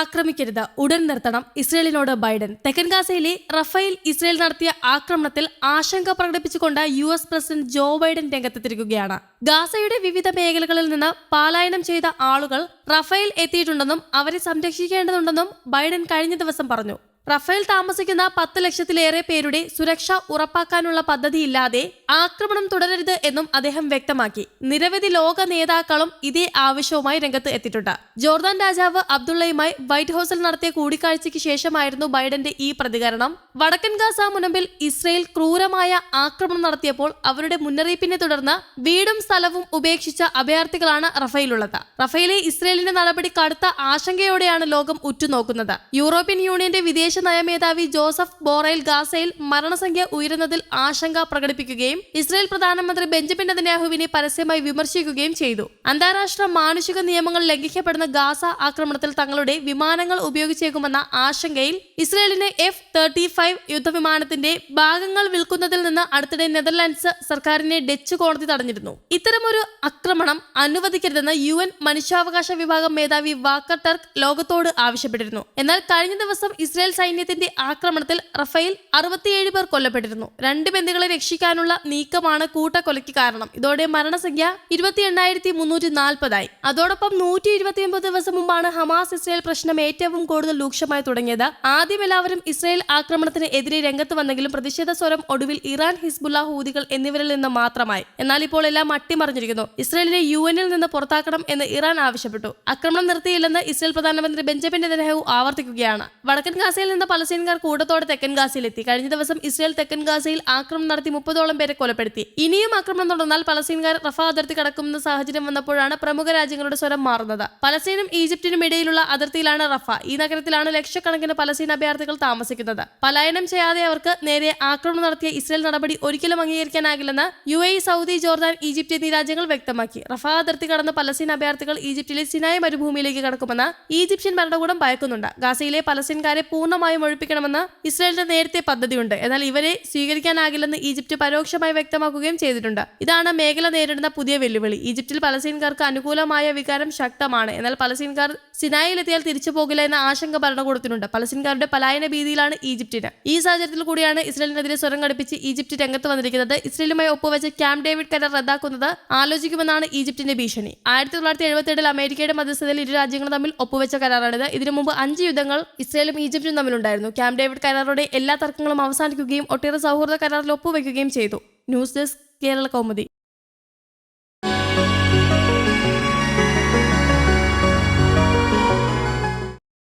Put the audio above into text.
ആക്രമിക്കരുത്. ഉടൻ നിർത്തണം. ഇസ്രയേലിനോട് ബൈഡൻ. തെക്കൻ ഗാസയിലെ റഫേൽ ഇസ്രയേൽ നടത്തിയ ആക്രമണത്തിൽ ആശങ്ക പ്രകടിപ്പിച്ചുകൊണ്ട് U S president Joe Biden രംഗത്തെത്തിരിക്കുകയാണ്. ഗാസയുടെ വിവിധ മേഖലകളിൽ നിന്ന് പലായനം ചെയ്ത ആളുകൾ റഫേൽ എത്തിയിട്ടുണ്ടെന്നും അവരെ സംരക്ഷിക്കേണ്ടതുണ്ടെന്നും ബൈഡൻ കഴിഞ്ഞ ദിവസം പറഞ്ഞു. റഫേൽ താമസിക്കുന്ന പത്ത് ലക്ഷത്തിലേറെ പേരുടെ സുരക്ഷ ഉറപ്പാക്കാനുള്ള പദ്ധതിയില്ലാതെ ആക്രമണം തുടരരുത് എന്നും അദ്ദേഹം വ്യക്തമാക്കി. നിരവധി ലോക നേതാക്കളും ഇതേ ആവശ്യവുമായി രംഗത്ത് എത്തിയിട്ടുണ്ട്. ജോർദാൻ രാജാവ് അബ്ദുള്ളയുമായി വൈറ്റ് ഹൌസിൽ നടത്തിയ കൂടിക്കാഴ്ചയ്ക്ക് ശേഷമായിരുന്നു ബൈഡന്റെ ഈ പ്രതികരണം. വടക്കൻ ഗാസ മുനമ്പിൽ ഇസ്രയേൽ ക്രൂരമായ ആക്രമണം നടത്തിയപ്പോൾ അവരുടെ മുന്നറിയിപ്പിനെ തുടർന്ന് വീടും സ്ഥലവും ഉപേക്ഷിച്ച അഭയാർത്ഥികളാണ് റഫേലുള്ളത് റഫേലെ ഇസ്രയേലിന്റെ നടപടി കടുത്ത ആശങ്കയോടെയാണ് ലോകം ഉറ്റുനോക്കുന്നത്. യൂറോപ്യൻ യൂണിയന്റെ വിദേശ നയമേധാവി ജോസഫ് ബോറയിൽ ഗാസയിൽ മരണസംഖ്യ ഉയരുന്നതിൽ ആശങ്ക പ്രകടിപ്പിക്കുകയും ഇസ്രയേൽ പ്രധാനമന്ത്രി ബെഞ്ചമിൻ നെതന്യാഹുവിനെ പരസ്യമായി വിമർശിക്കുകയും ചെയ്തു. അന്താരാഷ്ട്ര മാനുഷിക നിയമങ്ങൾ ലംഘിക്കപ്പെടുന്ന ഗാസ ആക്രമണത്തിൽ തങ്ങളുടെ വിമാനങ്ങൾ ഉപയോഗിച്ചേക്കുമെന്ന ആശങ്കയിൽ ഇസ്രയേലിന് എഫ് തേർട്ടി ഫൈവ് യുദ്ധവിമാനത്തിന്റെ ഭാഗങ്ങൾ വിൽക്കുന്നതിൽ നിന്ന് അടുത്തിടെ നെതർലാൻഡ്സ് സർക്കാരിനെ ഡച്ച് കോടതി തടഞ്ഞിരുന്നു. ഇത്തരമൊരു ആക്രമണം അനുവദിക്കരുതെന്ന് യു എൻ മനുഷ്യാവകാശ വിഭാഗം മേധാവി വാക്കർ ടർക്ക് ലോകത്തോട് ആവശ്യപ്പെട്ടിരുന്നു. എന്നാൽ കഴിഞ്ഞ ദിവസം ഇസ്രായേൽ സൈന്യത്തിന്റെ ആക്രമണത്തിൽ റഫേൽ അറുപത്തിയേഴ് പേർ കൊല്ലപ്പെട്ടിരുന്നു. രണ്ട് ബന്ധുക്കളെ രക്ഷിക്കാനുള്ള നീക്കമാണ് കൂട്ടക്കൊലയ്ക്ക് കാരണം. ഇതോടെ മരണസംഖ്യ ഇരുപത്തി എണ്ണായിരത്തി മുന്നൂറ്റി നാൽപ്പതായി അതോടൊപ്പം നൂറ്റി ഇരുപത്തിയൊമ്പത് ദിവസം മുമ്പാണ് ഹമാസ് ഇസ്രയേൽ പ്രശ്നം ഏറ്റവും കൂടുതൽ രൂക്ഷമായി തുടങ്ങിയത്. ആദ്യം എല്ലാവരും ഇസ്രയേൽ ആക്രമണത്തിന് എതിരെ രംഗത്ത് വന്നെങ്കിലും പ്രതിഷേധ സ്വരം ഒടുവിൽ ഇറാൻ ഹിസ്ബുല്ല ഹൂദികൾ എന്നിവരിൽ നിന്ന് മാത്രമായി. എന്നാൽ ഇപ്പോൾ എല്ലാം അട്ടിമറിഞ്ഞിരിക്കുന്നു. ഇസ്രയേലിനെ യു എനിൽ നിന്ന് പുറത്താക്കണം എന്ന് ഇറാൻ ആവശ്യപ്പെട്ടു. ആക്രമണം നിർത്തിയില്ലെന്ന് ഇസ്രയേൽ പ്രധാനമന്ത്രി ബെഞ്ചമിൻ നെതന്യാഹു ആവർത്തിക്കുകയാണ്. വടക്കൻ ഗാസയിൽ നിന്ന് പലസ്തീൻകാർ കൂട്ടത്തോടെ തെക്കൻ ഗാസയിലെത്തി. കഴിഞ്ഞ ദിവസം ഇസ്രായേൽ തെക്കൻ ഗാസയിൽ ആക്രമണം നടത്തി മുപ്പതോളം പേരെ കൊലപ്പെടുത്തി. ഇനിയും ആക്രമണം തുടർന്നാൽ പലസ്തീൻകാർ റഫ അതിർത്തി കടക്കുന്ന സാഹചര്യം വന്നപ്പോഴാണ് പ്രമുഖ രാജ്യങ്ങളുടെ സ്വരം മാറുന്നത്. പലസ്തീനും ഈജിപ്തിനും ഇടയിലുള്ള അതിർത്തിയിലാണ് റഫ. ഈ നഗരത്തിലാണ് ലക്ഷക്കണക്കിന് പലസ്തീൻ അഭയാർത്ഥികൾ താമസിക്കുന്നത്. പലായനം ചെയ്യാതെ അവർക്ക് നേരെ ആക്രമണം നടത്തിയ ഇസ്രായേൽ നടപടി ഒരിക്കലും അംഗീകരിക്കാനാകില്ലെന്ന് U A Saudi Jordan Egypt എന്നീ രാജ്യങ്ങൾ വ്യക്തമാക്കി. റഫ അതിർത്തി കടന്ന പലസ്തീൻ അഭയാർത്ഥികൾ ഈജിപ്തിലെ സിനായ മരുഭൂമിയിലേക്ക് കടക്കുമെന്ന് ഈജിപ്ഷ്യൻ ഭരണകൂടം ഭയക്കുന്നുണ്ട്. ഗാസയിലെ പലസ്തീൻകാരെ പൂർണമായും ഒഴിപ്പിക്കണമെന്ന് ഇസ്രായേലിന്റെ നേരത്തെ പദ്ധതിയുണ്ട്. എന്നാൽ ഇവരെ സ്വീകരിക്കാനാകില്ലെന്ന് ഈജിപ്റ്റ് പരോക്ഷമായി വ്യക്തമാക്കുകയും ചെയ്തിട്ടുണ്ട്. ഇതാണ് മേഖല നേരിടുന്ന പുതിയ വെല്ലുവിളി. ഈജിപ്തിൽ പലസ്തീൻകാർക്ക് അനുകൂലമായ വികാരം ശക്തമാണ്. എന്നാൽ പലസ്തീൻകാർ സിനായിലെത്തിയാൽ തിരിച്ചു പോകില്ല എന്ന ആശങ്ക ഭരണകൂടത്തിനുണ്ട്. പലസ്തീൻകാരുടെ പലായന ഭീതിയിലാണ് ഈജിപ്തിന് ഈ സാഹചര്യത്തിൽ കൂടിയാണ് ഇസ്രായേലിനെതിരെ സ്വരം ഘടിപ്പിച്ച് ഈജിപ്ത് രംഗത്ത് വന്നിരിക്കുന്നത്. ഇസ്രായേലുമായി ഒപ്പുവെച്ച ക്യാമ്പ് ഡേവിഡ് കരാർ റദ്ദാക്കുന്നത് ആലോചിക്കുമെന്നാണ് ഈജിപ്തിന്റെ ഭീഷണി. ആയിരത്തി തൊള്ളായിരത്തി എഴുപത്തിയേഴിൽ അമേരിക്കയുടെ മധ്യസ്ഥതയിൽ ഇരു രാജ്യങ്ങളും തമ്മിൽ ഒപ്പുവെച്ച കരാറാണിത്. ഇതിനു മുമ്പ് അഞ്ച് യുദ്ധങ്ങൾ ഇസ്രായേലും ഈജിപ്തും തമ്മിലുണ്ടായിരുന്നു. ക്യാമ്പ് ഡേവിഡ് കരാറോടെ എല്ലാ തർക്കങ്ങളും അവസാനിക്കുകയും ഒട്ടേറെ സൗഹൃദ കരാറിൽ ഒപ്പുവെക്കുകയും ചെയ്തു. News desk Kerala Kaumudi.